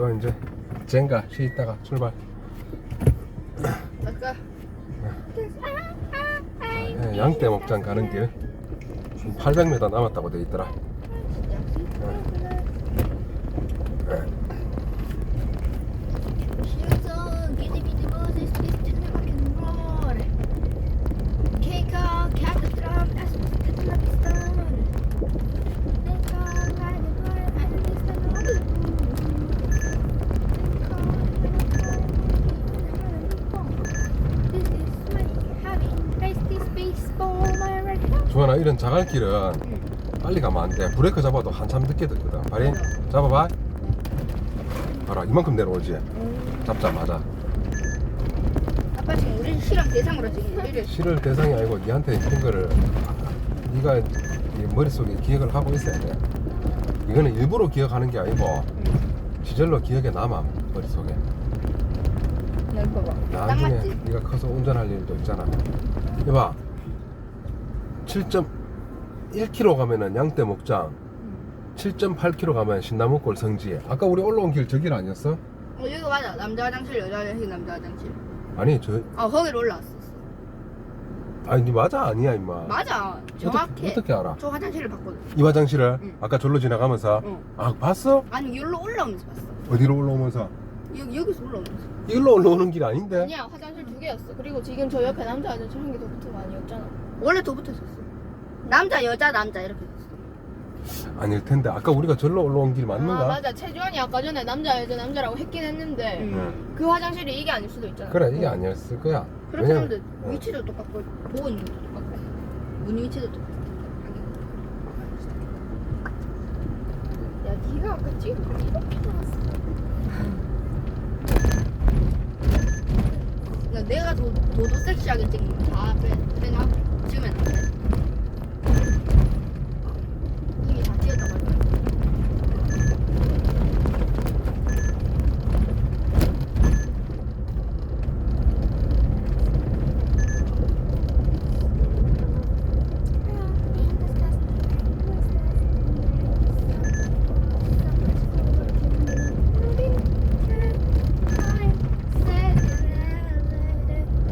또 이제 젠가 쉬다가 출발. 아까 네, 양떼 목장 가는 길. 800m 남았다고 돼 있더라. 시 주원아 이런 자갈길은 빨리 가면 안 돼. 브레이크 잡아도 한참 늦게 듣거든. 발인 잡아봐. 봐라 이만큼 내려오지. 잡자마자. 아빠 지금 우리 실험 대상으로 지금 우리를 실을 대상이 아니고 니한테 큰 거를 네가 이 머릿속에 기억을 하고 있어야 돼. 이거는 일부러 기억하는 게 아니고 지절로 기억에 남아 머릿속에. 딱 나중에 맞지? 네가 커서 운전할 일도 있잖아. 이봐. 7.1km 가면은 양떼 목장, 7.8km 가면 신나무골 성지. 아까 우리 올라온 길 저길 아니었어? 어 여기 맞아 남자 화장실 여자 화장실 남자 화장실 아니 저어 거기로 올라왔었어 아니 니 맞아 아니야 임마. 맞아 정확해 어떻게, 어떻게 알아? 저 화장실을 봤거든 이 화장실을 응. 아까 절로 지나가면서 어. 아 봤어? 아니 여기로 올라오면서 봤어 어디로 올라오면서? 여기, 여기서 올라오면서 이리로 올라오는 길 아닌데? 아니야 화장실 두 개였어. 그리고 지금 저 옆에 남자 화장실 한 개 더 붙은 거 아니었잖아. 원래 더 붙어 있었어 남자 여자 남자 이렇게 있었어 아닐 텐데 아까 우리가 절로 올라온 길 아 맞는가? 맞아 최주환이 아까 전에 남자 여자 남자라고 했긴 했는데 응. 응. 그 화장실이 이게 아닐 수도 있잖아. 그래 이게 아니었을 거야. 그렇게 왜냐면- 하는데 어. 위치도 똑같고 보고 있는 것도 똑같고 문 위치도 똑같고 야 네가 아까 찍은 거 이렇게 나왔어. 야, 내가 더, 더, 더 섹시하게 찍는 거다 빼, 빼나? 찍으면 안 돼. 이미 다 찍었다고 할 거야.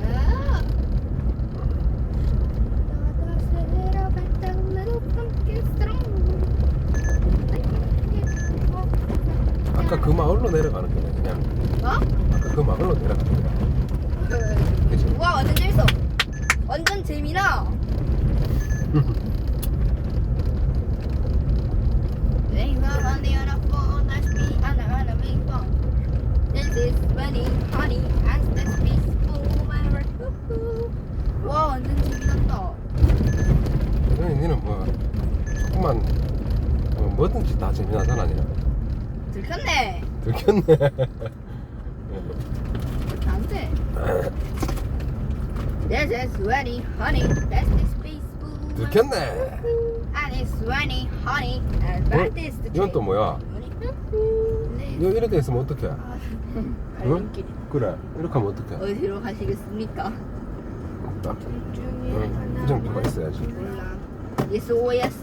아! 아까 그 마을로 내려가는 거네 그냥. 어? 아까 그 마을로 내려가는 거야. 그치? 와 완전 재밌어 완전 재미나. This is funny, honey, this. 와 완전 재미난다 그래 니는 뭐 조금만 뭐 뭐든지 다 재미나잖아 니는. 들켰네 들켰네. 그렇게 안돼 This is funny, honey, that's this peaceful 들켰네. And it's funny, honey, and 어? that is the 이건 또 뭐야? 네. 이거 이렇게 있으면 어떡해? 아, 갈림길 그래 이렇게 하면 어떡해? 어디로 가시겠습니까? 딱둘 중에 응. 그 정도가 있어야지. 몰라. Yes or yes.